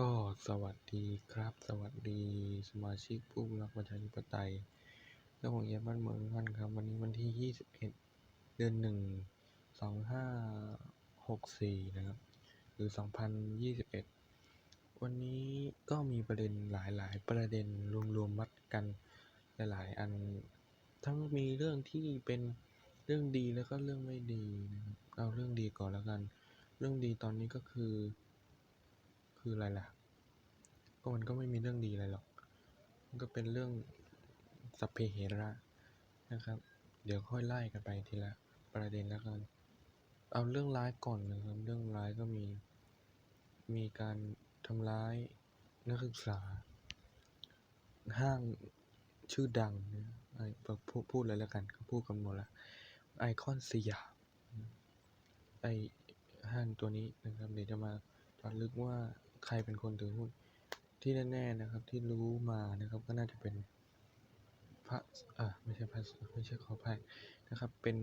ก็สวัสดีครับ สวัสดีสมาชิกผู้รักประชาธิปไตยและห่วงใยบ้านเมืองท่านครับ วันนี้วันที่ 21 เดือน 1 2564 นะครับ หรือ 2021 วันนี้ก็มีประเด็นหลาย ๆ ประเด็นรวมๆมัดกันหลายๆอัน ทั้งมีเรื่องที่เป็นเรื่องดีแล้วก็เรื่องไม่ดีนะครับเอาเรื่องดีก่อนแล้วกัน เรื่องดีตอนนี้ก็คือ คืออะไรล่ะ ก็มันก็ไม่มีเรื่องดีอะไรหรอก มันก็เป็นเรื่องสัพเพเหระนะครับ เดี๋ยวค่อยไล่กันไปทีละประเด็นแล้วกัน เอาเรื่องร้ายก่อนนะครับ เรื่องร้ายก็มี มีการทำร้ายนักศึกษา ห้างชื่อดังนะไอ้พูดพูดเลยแล้วกันก็พูดกันหมดละไอคอนสยามไอห้างตัวนี้นะครับ เดี๋ยวจะมาจาะลึกว่า ใครเป็นคนถือหุ้นที่แน่ๆนะครับที่รู้มานะครับก็น่าจะเป็นพระอ่าไม่ใช่พระไม่ใช่ขออภัยนะครับเป็น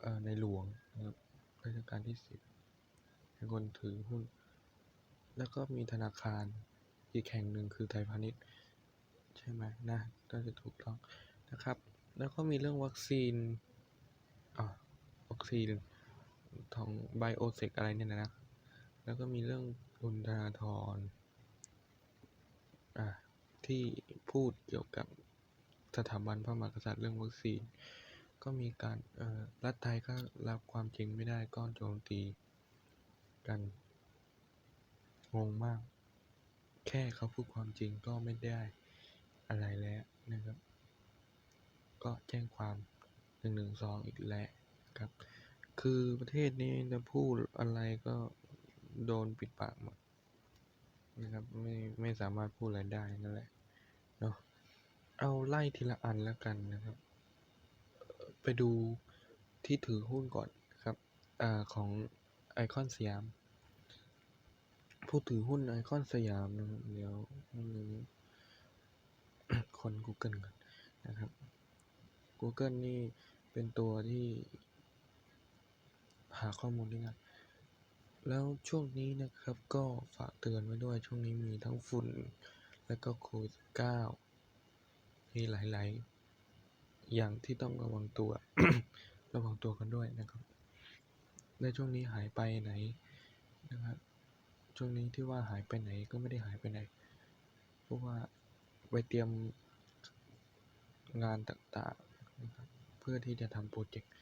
เอ่อในหลวงนะครับรัชกาลที่สิบเป็นคนถือหุ้น แล้วก็มีธนาคารอีกแห่งหนึ่งคือไทยพาณิชย์ใช่ไหมนะก็จะถูกต้องนะครับ แล้วก็มีเรื่องวัคซีนอ่าวัคซีนของไบโอเซกอะไรเนี่ยนะ แล้วก็มีเรื่องคุณธนาธรอ่าที่พูดเกี่ยวกับสถาบันพระมหากษัตริย์เรื่องวัคซีน ก็มีการรัฐไทยก็รับความจริงไม่ได้ก็โจมตีกันงงมาก แค่เขาพูดความจริงก็ไม่ได้อะไรแล้วนะครับ ก็แจ้งความหนึ่งหนึ่งสองอีกแล้วครับ คือประเทศนี้จะพูดอะไรก็ โดนปิดปากหมดนะครับไม่ไม่สามารถพูดอะไรได้นั่นแหละเนาะเอาไล่ทีละอันแล้วกันนะครับ ไปดูที่ถือหุ้นก่อนครับอของไอคอนสยามผู้ถือหุ้นไอคอนสยามนะครับเดี๋ยวนิดนึงคน Google ก่อนนะครับ Google นี่เป็นตัวที่หาข้อมูลได้ง่าย แล้วช่วงนี้นะครับก็ฝากเตือนไว้ด้วยช่วงนี้มีทั้งฝุ่น แล้วก็โควิด9มีหลาย ๆ อย่างที่ต้องระวังตัว ระวังตัวกันด้วยนะครับในช่วงนี้หายไปไหนนะครับช่วงนี้ที่ว่าหายไปไหนก็ไม่ได้หายไปไหน เพราะว่าไปเตรียมงานต่างๆนะครับเพื่อที่จะทำโปรเจกต์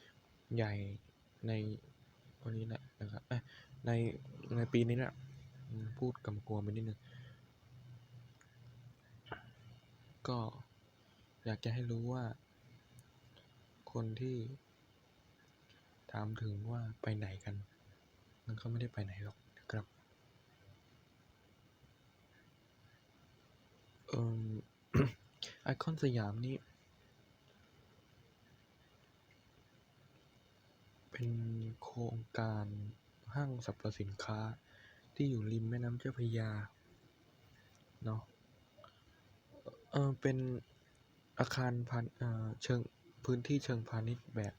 ใหญ่ในวันนี้แหละนะครับเอ้ย ในในปีนี้แหละพูดกำกวมไปนิดนึง ก็อยากจะให้รู้ว่า คนที่ถามถึงว่าไปไหนกัน มันก็ไม่ได้ไปไหนหรอกนะครับเอ่อไอคอนสยามนี่เป็นโครงการ ห้างสรรพสินค้าที่อยู่ริมแม่น้ำเจ้าพระยาเนาะเออเป็นอาคารพาณเออเชิงพื้นที่เชิงพาณิชย์แบบ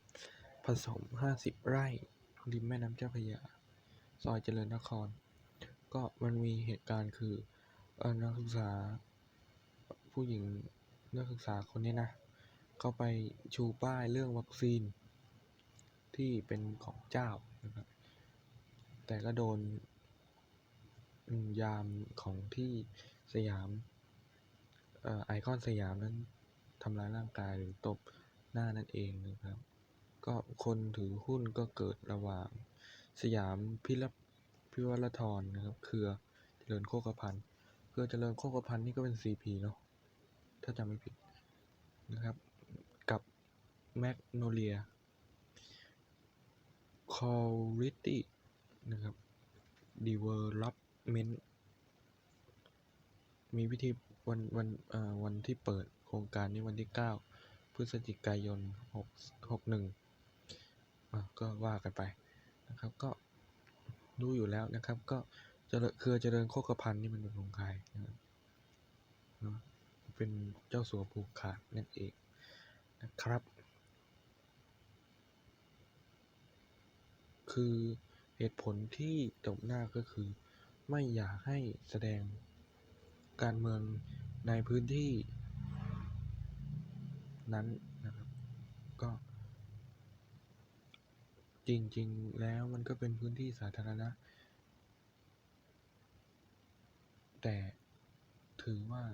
ผสม 50 ไร่ริมแม่น้ำเจ้าพระยา ซอยเจริญนคร ก็มันมีเหตุการณ์คืออนักศึกษาผู้หญิงนักศึกษาคนนี้นะเขาไปชูป้ายเรื่องวัคซีนที่เป็นของเจ้านะครับ แต่ก็โดนยามของที่สยามออไอคอนสยามนั้นทำร้ายร่างกายหรือตบหน้านั่นเองนะครับ ก็คนถือหุ้นก็เกิดระหว่างสยามพิรพิวรธรนะครับ เครือเจริญโภคภัณฑ์เครือเจริญโภคภัณฑ์นี่ก็เป็น CP เนาะถ้าจำไม่ผิดนะครับ กับแมกโนเลียคอริตี้ นะครับ Development มีวิธีวันวันวันที่เปิดโครงการนี้วันที่ 9 พฤศจิกายน 6 61อะก็ว่ากันไปนะครับก็รู้อยู่แล้วนะครับ ก็เจริญเครือเจริญโภคภัณฑ์นี่มันเป็นของใครนะครับเนาะเป็นเจ้าสัวผูกขาดนั่นเองนะครับ คือ เหตุผลที่ตบหน้าก็คือ ไม่อยากให้แสดงการเมืองในพื้นที่นั้นนะครับ ก็ จริงๆ แล้วมันก็เป็นพื้นที่สาธารณะ แต่ถือว่า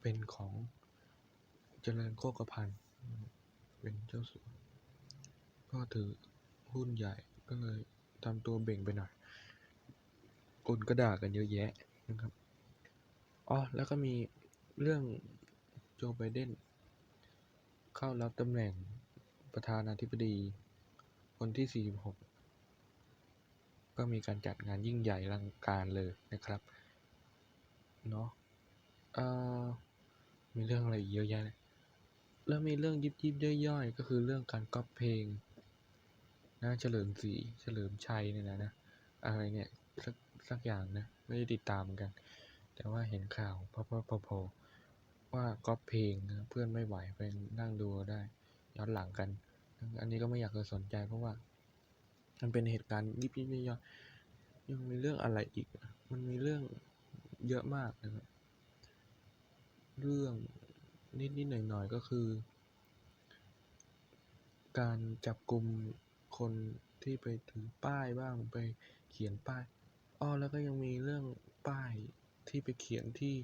เป็นของเจริญโภคภัณฑ์เป็นเจ้าสัวก็ถือหุ้นใหญ่ก็เลย ทำตัวเบ่งไปหน่อยคนก็ด่ากันเยอะแยะนะครับ อ๋อ แล้วก็มีเรื่องโจไบเดนเข้ารับตำแหน่งประธานาธิบดีคนที่ 46 ก็มีการจัดงานยิ่งใหญ่ลังการเลยนะครับ เนาะเอ่อมีเรื่องอะไรเยอะแยะเลยแล้วมีเรื่องยิบยิบย่อยๆ ก็คือเรื่องการก๊อปเพลง นะเฉลิมศรีเฉลิมชัยเนี่ยนะนะอะไรเนี่ยสักสักอย่างนะไม่ได้ติดตามเหมือนกัน แต่ว่าเห็นข่าวพอพอพอพอว่าก๊อปเพลงเพื่อนไม่ไหวไปนั่งดูได้ย้อนหลังกัน อันนี้ก็ไม่อยากจะสนใจเพราะว่า มันเป็นเหตุการณ์ยิบยิบย่อยยังมีเรื่องอะไรอีก มันมีเรื่องเยอะมากนะครับเรื่องนิดๆหน่อยๆก็คือ การจับกลุ่ม คนที่ไปถือป้ายบ้างไปเขียนป้ายอ้อแล้วก็ยังมีเรื่องป้ายที่ไปเขียนที่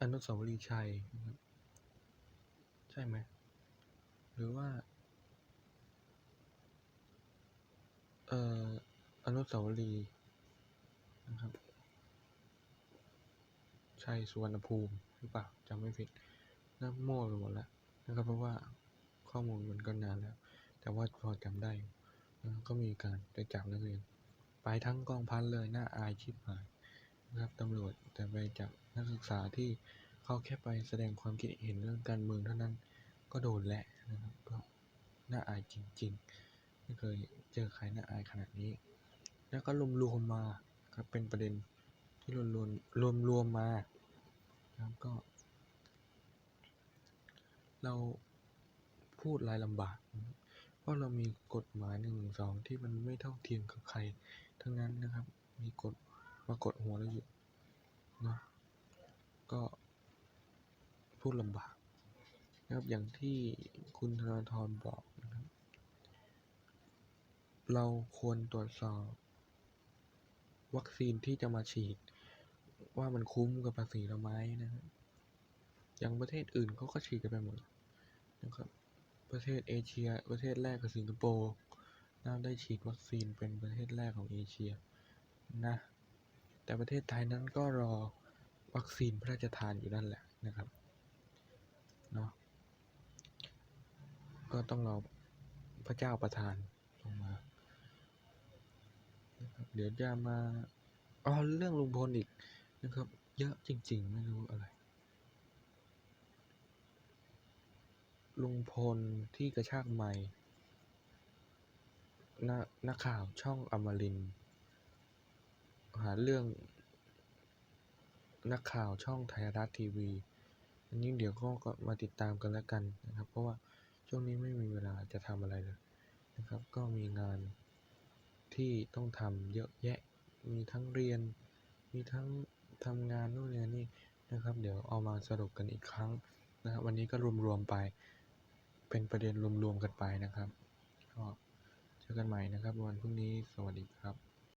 อนุสาวรีย์ชัยนะครับใช่ไหมหรือว่าเอ่ออนุสาวรีย์นะครับชัยสุวรรณภูมิหรือเปล่าจำไม่ผิดน่ามั่วไปหมดแล้วนะครับเพราะว่าข้อมูลมันก็นานแล้ว แต่ว่าพอจำได้ก็มีการไปจับนักเรียน ไปทั้งกองพันเลยน่าอายชิบหายนะครับตำรวจแต่ไปจับนักศึกษาที่เขาแค่ไปแสดงความคิดเห็นเรื่องการเมืองเท่านั้นก็โดนแหละนะครับก็น่าอายจริงๆไม่เคยเจอใครน่าอายขนาดนี้ แล้วก็รวมๆมาครับเป็นประเด็นที่รวมรวมรวมรวมๆมาครับก็ เราพูดรายลำบาก รับเราะเรามีกฎหมายหนึ่งสองที่มันไม่เท่าเทียมกับใคร ทั้งนั้นนะครับ มีกฎมากดหัวเราอยู่เนาะก็พูดลำบากนะครับอย่างที่คุณธนาธรบอกนะครับ เราควรตรวจสอบ วัคซีนที่จะมาฉีด ว่ามันคุ้มกับภาษีเราไหมนะครับอย่างประเทศอื่นเขาก็ฉีดกันไปหมดนะครับ ประเทศเอเชีย ประเทศแรกกับสิงคโปร์นะได้ฉีดวัคซีนเป็นประเทศแรกของเอเชียนะ แต่ประเทศไทยนั้นก็รอวัคซีนพระราชทานอยู่นั่นแหละนะครับเนาะก็ต้องรอพระเจ้าประทานลงมา เดี๋ยวจะมาอ๋อเรื่องลุงพลอีกนะครับ เยอะจริง ๆ ไม่รู้อะไร ลุงพลที่กระชากไมค์นักนักข่าวช่องอมรินทร์หาเรื่อง นักข่าวช่องไทยรัฐทีวี อันนี้เดี๋ยวก็มาติดตามกันแล้วกันนะครับ เพราะว่าช่วงนี้ไม่มีเวลาจะทำอะไรเลยนะครับ ก็มีงานที่ต้องทำเยอะแยะ มีทั้งเรียน มีทั้งทำงานนู่นนี่นี่นะครับ เดี๋ยวเอามาสรุปกันอีกครั้งนะครับ วันนี้ก็รวมๆไป เป็นประเด็นรวมๆกันไปนะครับก็เจอกันใหม่นะครับ วันพรุ่งนี้สวัสดีครับ